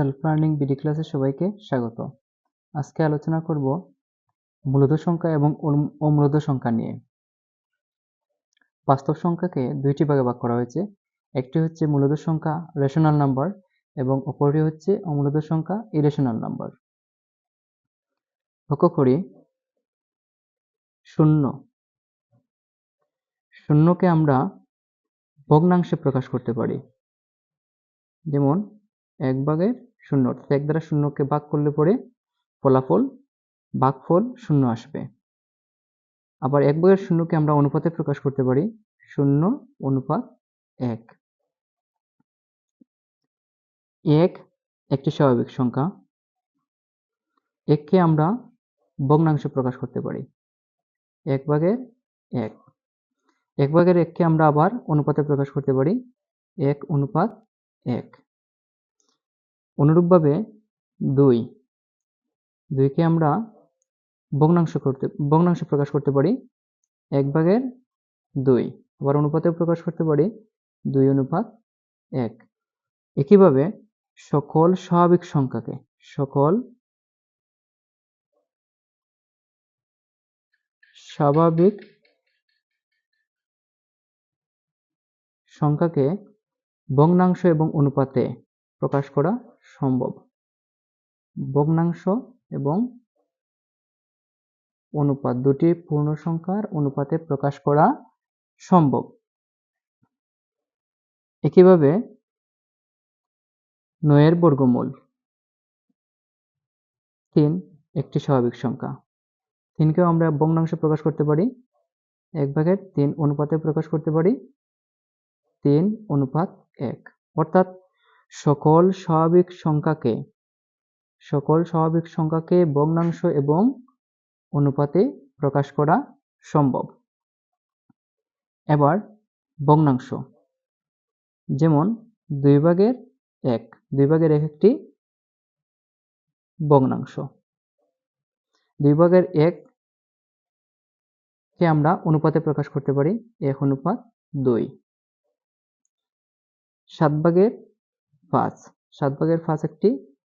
Self learning BD ক্লাসে সবাইকে স্বাগত। আজকে আলোচনা করব মূলদ সংখ্যা এবং অম- অমূলদ সংখ্যা নিয়ে। বাস্তব সংখ্যাকে দুইটি ভাগে ভাগ করা হয়েছে। একটি হচ্ছে মূলত সংখ্যা রেশনাল নাম্বার এবং অপরটি হচ্ছে অমূলদ সংখ্যা ইরেশনাল নাম্বার লক্ষ্য করি, শূন্য। শূন্যকে আমরা ভগ্নাংশে প্রকাশ করতে পারি। যেমন, এক ভাগের শূন্য। অর্থাৎ এক দ্বারা শূন্যকে ভাগ করলে পরে ফলাফল ভাগফল শূন্য আসবে। আবার এক ভাগের শূন্যকে আমরা অনুপাতে প্রকাশ করতে পারি। শূন্য অনুপাত এক। এক একটি স্বাভাবিক সংখ্যা। এককে আমরা ভগ্নাংশে প্রকাশ করতে পারি। এক ভাগের এক। এক ভাগের এককে আমরা আবার অনুপাতে প্রকাশ করতে পারি। এক অনুপাত এক। অনুরূপভাবে দুই। দুইকে আমরা ভগ্নাংশ করতে, ভগ্নাংশে প্রকাশ করতে পারি এক ভাগের দুই। আবার অনুপাতে প্রকাশ করতে পারি দুই অনুপাত এক। একইভাবে সকল স্বাভাবিক সংখ্যাকে, সকল স্বাভাবিক সংখ্যাকে ভগ্নাংশ এবং অনুপাতে প্রকাশ করা সম্ভব। ভগ্নাংশ এবং অনুপাত দুটি পূর্ণ সংখ্যার অনুপাতে প্রকাশ করা সম্ভব। একইভাবে নয়ের বর্গমূল তিন একটি স্বাভাবিক সংখ্যা। তিনকেও আমরা ভগ্নাংশে প্রকাশ করতে পারি। এক ভাগের তিন অনুপাতে প্রকাশ করতে পারি। তিন অনুপাত এক। অর্থাৎ সকল স্বাভাবিক সংখ্যাকে, সকল স্বাভাবিক সংখ্যাকে ভগ্নাংশ এবং অনুপাতে প্রকাশ করা সম্ভব। এবার ভগ্নাংশ। যেমন দুই ভাগের এক, দুই ভাগের এক একটি ভগ্নাংশ। দুই ভাগের এক কে আমরা অনুপাতে প্রকাশ করতে পারি? এক অনুপাত দুই। সাত ভাগের পাঁচ। সাত ভাগের পাঁচ একটি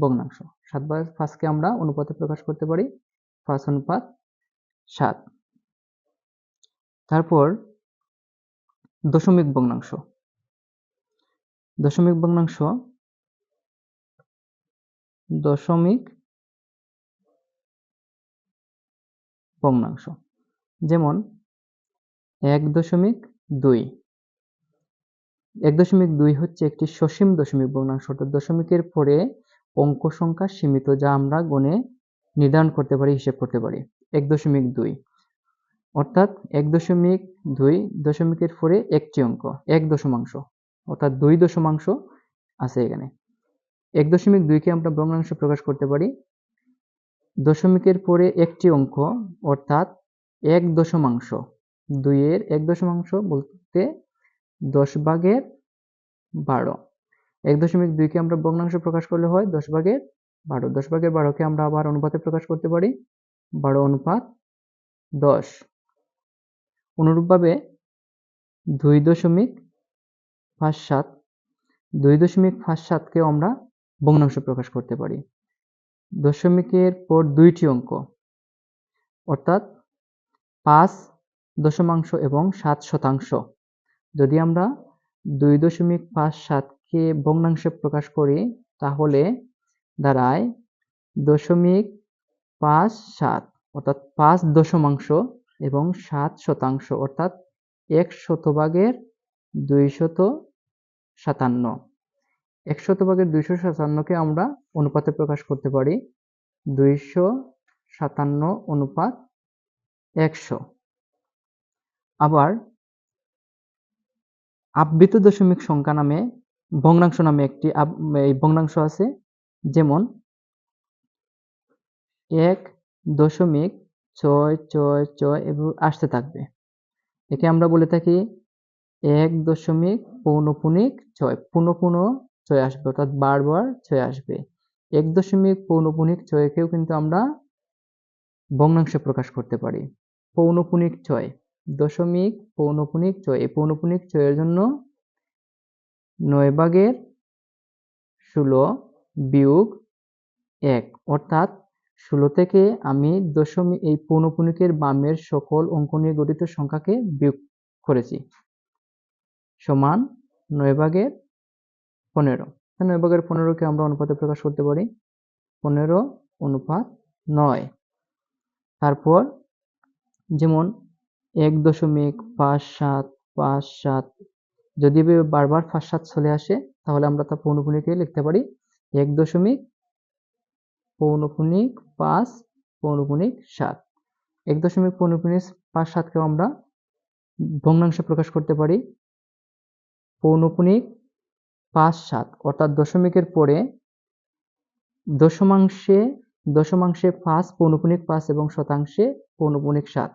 ভগ্নাংশ। সাত ভাগের পাঁচকে আমরা অনুপাতে প্রকাশ করতে পারি। পাঁচ অনুপাত সাত। তারপর দশমিক ভগ্নাংশ। দশমিক ভগ্নাংশ দশমিক ভগ্নাংশ। যেমন এক দশমিক দুই। এক দশমিক দুই হচ্ছে একটি সসীম দশমিক ভগ্নাংশ, অর্থাৎ দশমিকের পরে অঙ্ক সংখ্যা সীমিত যা আমরা গণে নির্ধারণ করতে পারি, হিসেব করতে পারি। এক দশমিক দুই। অর্থাৎ এক দশমিক দুই দশমিকের পরে একটি অঙ্ক, এক দশমাংশ, অর্থাৎ দুই দশমাংশ আছে এখানে। এক দশমিক দুইকে আমরা ভগ্নাংশে প্রকাশ করতে পারি। দশমিকের পরে একটি অঙ্ক, অর্থাৎ এক দশমাংশ, দুইয়ের এক দশমাংশ বলতে দশ ভাগের বারো। এক দশমিক দুইকে আমরা ভগ্নাংশ প্রকাশ করলে হয় দশ ভাগের বারো। দশ ভাগের বারোকে আমরা আবার অনুপাতে প্রকাশ করতে পারি বারো অনুপাত দশ। অনুরূপভাবে দুই দশমিক পাঁচ সাত, দুই দশমিক পাঁচ সাতকেও আমরা ভগ্নাংশ প্রকাশ করতে পারি। দশমিকের পর দুইটি অঙ্ক, অর্থাৎ পাঁচ দশমাংশ এবং সাত শতাংশ। যদি আমরা দুই দশমিক পাঁচ সাতকে ভগ্নাংশে প্রকাশ করি, তাহলে দাঁড়ায় দশমিক পাঁচ সাত, অর্থাৎ পাঁচ দশমাংশ এবং সাত শতাংশ, অর্থাৎ এক শতভাগের দুইশত সাতান্ন। এক শতভাগের দুইশো সাতান্নকে আমরা অনুপাতে প্রকাশ করতে পারি দুইশো সাতান্ন অনুপাত একশো। আবার আবৃত দশমিক সংখ্যা নামে ভগ্নাংশ নামে একটি এই ভগ্নাংশ আছে। যেমন এক দশমিক ছয় ছয় ছয় এবং আসতে থাকবে। একে আমরা বলে থাকি এক দশমিক পৌনপুনিক ছয়। পুনঃ ছয় আসবে, অর্থাৎ বারবার ছয় আসবে। এক দশমিক পৌনপুনিক ছয়কেও কিন্তু আমরা ভগ্নাংশে প্রকাশ করতে পারি। পৌনপুনিক ছয়। দশমিক পৌনপুনিক ছয়। এই পৌনপুনিক ছয়ের জন্য নয় ভাগের ষোলো বিয়োগ এক। অর্থাৎ ষোলো থেকে আমি দশমিক, এই পৌনপুনিকের বামের সকল অঙ্ক নিয়ে গঠিত সংখ্যাকে বিয়োগ করেছি। সমান নয় ভাগের পনেরো। নয় ভাগের পনেরোকে আমরা অনুপাতে প্রকাশ করতে পারি। পনেরো অনুপাত নয়। তারপর যেমন এক দশমিক পাঁচ সাত পাঁচ সাত। যদি বারবার পাঁচ সাত চলে আসে, তাহলে আমরা তা পৌনপুনিকে লিখতে পারি এক দশমিক পৌনপুনিক পাঁচ, পৌনপুনিক সাত। এক দশমিক পৌনপুনিক পাঁচ সাতকেও আমরা ভগ্নাংশে প্রকাশ করতে পারি পৌনপুনিক পাঁচ সাত। অর্থাৎ দশমিকের পরে দশমাংশে দশমাংশে পাঁচ, পৌনপুনিক পাঁচ এবং শতাংশে পৌনপুনিক সাত।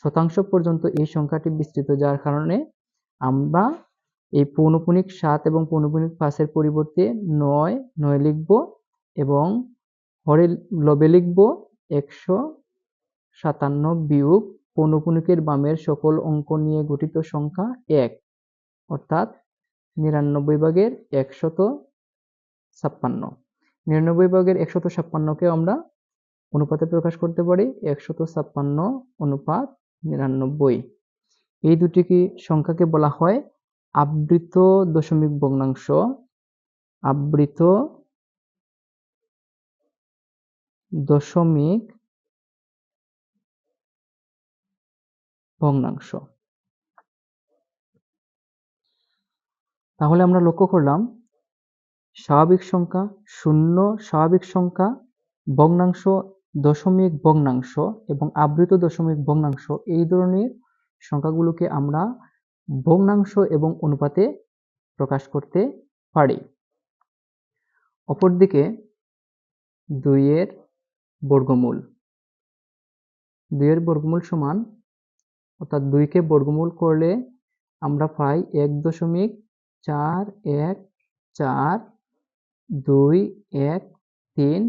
শতাংশ পর্যন্ত এই সংখ্যাটি বিস্তৃত যার কারণে আমরা এই পৌনপুনিক সাত এবং পৌনপুনিক পাঁচের পরিবর্তে নয় নয় লিখব এবং হরে লবে লিখব একশো সাতান্ন বিয়োগ পৌনপুনিকের বামের সকল অঙ্ক নিয়ে গঠিত সংখ্যা এক, অর্থাৎ নিরানব্বই ভাগের একশত ছাপ্পান্ন। নিরানব্বই ভাগের একশত ছাপ্পান্নকে আমরা অনুপাতে প্রকাশ করতে পারি। একশত ছাপ্পান্ন অনুপাত নিরানব্বই। এই দুটি কি সংখ্যাকে বলা হয় আবৃত দশমিক ভগ্নাংশ। আবৃত দশমিক ভগ্নাংশ। তাহলে আমরা লক্ষ্য করলাম, স্বাভাবিক সংখ্যা শূন্য, স্বাভাবিক সংখ্যা ভগ্নাংশ দশমিক ভগ্নাংশ এবং আবৃত দশমিক ভগ্নাংশ এই ধরনের সংখ্যাগুলোকে আমরা ভগ্নাংশ এবং অনুপাতে প্রকাশ করতে পারি। অপরদিকে দুইয়ের বর্গমূল। দুইয়ের বর্গমূল সমান, অর্থাৎ দুইকে বর্গমূল করলে আমরা পাই এক দশমিক চার এক চার দুই এক তিন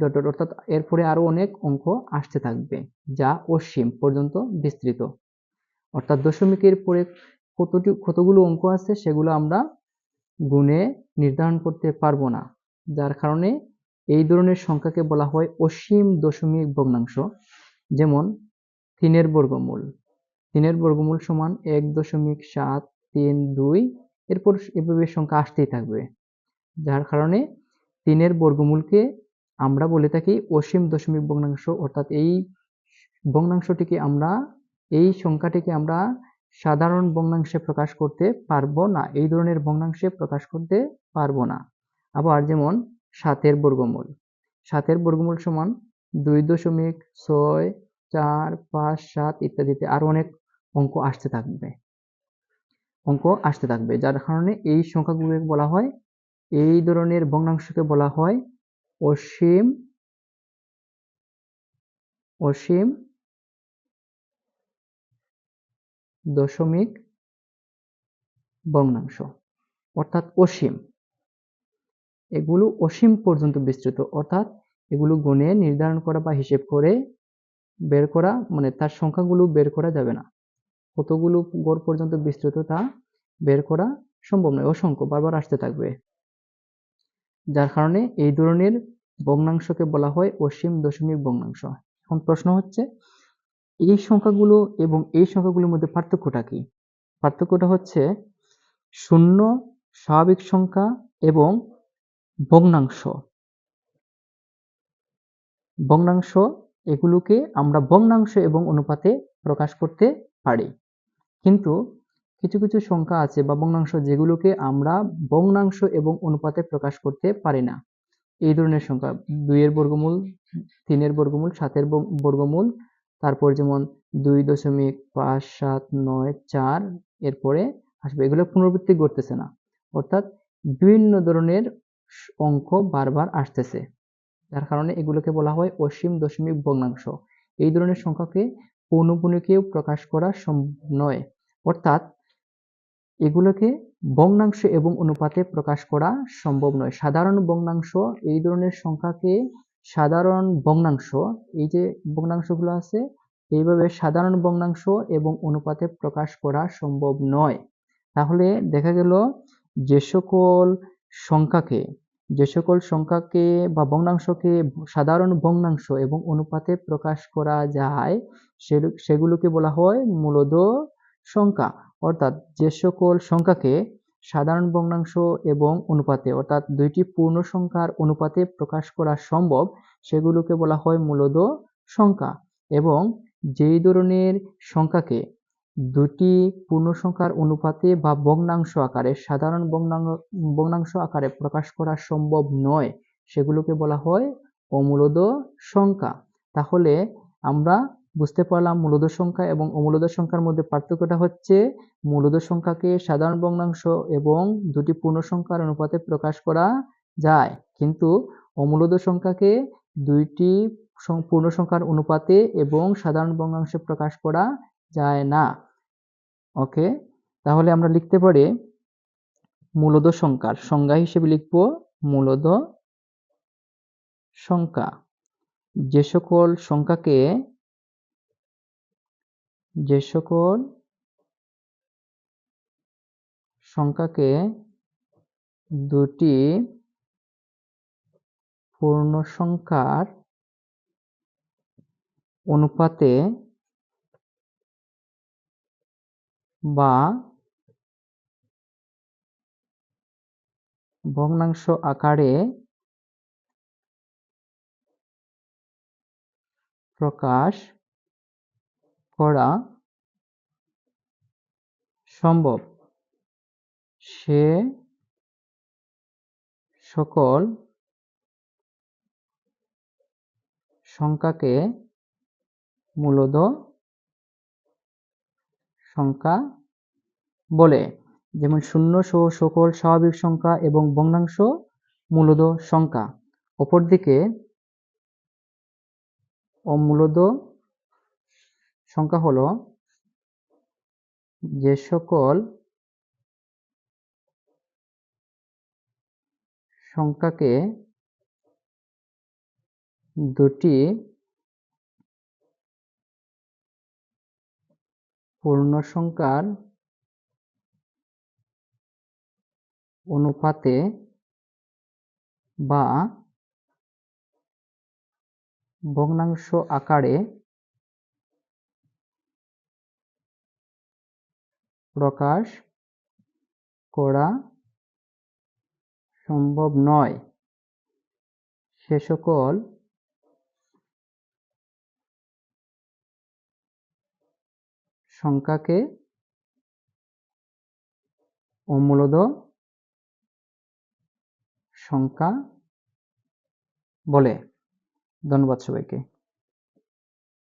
ডট ডট অর্থাৎ এরপরে আরও অনেক অঙ্ক আসতে থাকবে, যা অসীম পর্যন্ত বিস্তৃত। অর্থাৎ দশমিকের পরে কতটি, কতগুলো অঙ্ক আছে সেগুলো আমরা গুণে নির্ধারণ করতে পারব না, যার কারণে এই ধরনের সংখ্যাকে বলা হয় অসীম দশমিক ভগ্নাংশ, যেমন তিনের বর্গমূল। তিনের বর্গমূল সমান এক দশমিক সাত তিন দুই, এরপর এভাবে সংখ্যা আসতেই থাকবে, যার কারণে তিনের বর্গমূলকে আমরা বলে থাকি অসীম দশমিক ভগ্নাংশ, অর্থাৎ এই ভগ্নাংশটিকে আমরা, এই সংখ্যাটিকে আমরা সাধারণ ভগ্নাংশে প্রকাশ করতে পারব না, এই ধরনের ভগ্নাংশে প্রকাশ করতে পারব না। আবার যেমন সাতের বর্গমূল সাতের বর্গমূল সমান দুই দশমিক ছয় চার পাঁচ সাত ইত্যাদিতে আরও অনেক অঙ্ক আসতে থাকবে। অঙ্ক আসতে থাকবে, যার কারণে এই সংখ্যাগুলোকে বলা হয়, এই ধরনের ভগ্নাংশকে বলা হয় অসীম অসীম দশমিক ভগ্নাংশ, অর্থাৎ অসীম। এগুলো অসীম পর্যন্ত বিস্তৃত, অর্থাৎ এগুলো গুণে নির্ধারণ করা বা হিসেব করে বের করা মানে তার সংখ্যাগুলো বের করা যাবে না। কতগুলো গড় পর্যন্ত বিস্তৃত তা বের করা সম্ভব নয়, অসংখ্য, বারবার আসতে থাকবে। যার কারণে এই ধরনের ভগ্নাংশকে বলা হয় অসীম দশমিক ভগ্নাংশ। এখন প্রশ্ন হচ্ছে, এই সংখ্যাগুলো এবং এই সংখ্যাগুলোর মধ্যে পার্থক্যটা কি? পার্থক্যটা হচ্ছে শূন্য স্বাভাবিক সংখ্যা এবং ভগ্নাংশ। ভগ্নাংশ এগুলোকে আমরা ভগ্নাংশ এবং অনুপাতে প্রকাশ করতে পারি। কিন্তু কিছু কিছু সংখ্যা আছে বা ভগ্নাংশ যেগুলোকে আমরা ভগ্নাংশ এবং অনুপাতে প্রকাশ করতে পারি না। এই ধরনের সংখ্যা, দুইয়ের বর্গমূল, তিনের বর্গমূল, সাতের বর্গমূল, তারপর যেমন দুই দশমিক পাঁচ সাত নয় চার, এরপরে আসবে। এগুলো পুনরাবৃত্তি ঘটতেছে না। অর্থাৎ বিভিন্ন ধরনের অঙ্ক বারবার আসতেছে। যার কারণে এগুলোকে বলা হয় অসীম দশমিক ভগ্নাংশ এই ধরনের সংখ্যাকে পৌনপুনিকেও প্রকাশ করা সম্ভব নয়। অর্থাৎ এগুলোকে ভগ্নাংশ এবং অনুপাতে প্রকাশ করা সম্ভব নয়। সাধারণ ভগ্নাংশ এই ধরনের সংখ্যাকে সাধারণ ভগ্নাংশ এই যে ভগ্নাংশগুলো আছে, এইভাবে সাধারণ ভগ্নাংশ এবং অনুপাতে প্রকাশ করা সম্ভব নয়। তাহলে দেখা গেল যে সকল সংখ্যাকে, যে সকল সংখ্যাকে বা ভগ্নাংশকে সাধারণ ভগ্নাংশ এবং অনুপাতে প্রকাশ করা যায় সেগুলোকে বলা হয় মূলদ সংখ্যা। অর্থাৎ যে সকল সংখ্যাকে সাধারণ ভগ্নাংশ এবং অনুপাতে, অর্থাৎ দুইটি পূর্ণ সংখ্যার অনুপাতে প্রকাশ করা সম্ভব, সেগুলোকে বলা হয় মূলদ সংখ্যা। এবং যেই ধরনের সংখ্যাকে দুটি পূর্ণ সংখ্যার অনুপাতে বা ভগ্নাংশ আকারে, সাধারণ ভগ্নাংশ আকারে প্রকাশ করা সম্ভব নয়, সেগুলোকে বলা হয় অমূলদ সংখ্যা। তাহলে আমরা বুঝতে পারলাম মূলদ সংখ্যা এবং অমূলদ সংখ্যার মধ্যে পার্থক্যটা হচ্ছে মূলদ সংখ্যাকে সাধারণ ভগ্নাংশ এবং দুটি পূর্ণ সংখ্যার অনুপাতে প্রকাশ করা যায়। কিন্তু অমূলদ সংখ্যাকে দুইটি পূর্ণ সংখ্যার অনুপাতে এবং সাধারণ ভগ্নাংশে প্রকাশ করা যায় না। ওকে তাহলে আমরা লিখতে পারি মূলদ সংখ্যার সংজ্ঞা হিসেবে লিখব মূলদ সংখ্যা। যে সকল সংখ্যাকে যে সকল সংখ্যাকে দুটি পূর্ণ সংখ্যার অনুপাতে বা ভগ্নাংশ আকারে প্রকাশ করা সম্ভব। সে সকল সংখ্যাকে মূলত সংখ্যা বলে। যেমন শূন্য সহ সকল, স্বাভাবিক সংখ্যা এবং ভগ্নাংশ মূলত সংখ্যা। অপরদিকে অমূলদ সংখ্যা হলো যে সকল সংখ্যাকে দুটি পূর্ণ সংখ্যার অনুপাতে বা ভগ্নাংশ আকারে প্রকাশ করা সম্ভব নয়। সে সকল সংখ্যাকে অমূলদ সংখ্যা বলে। ধন্যবাদ সবাইকে।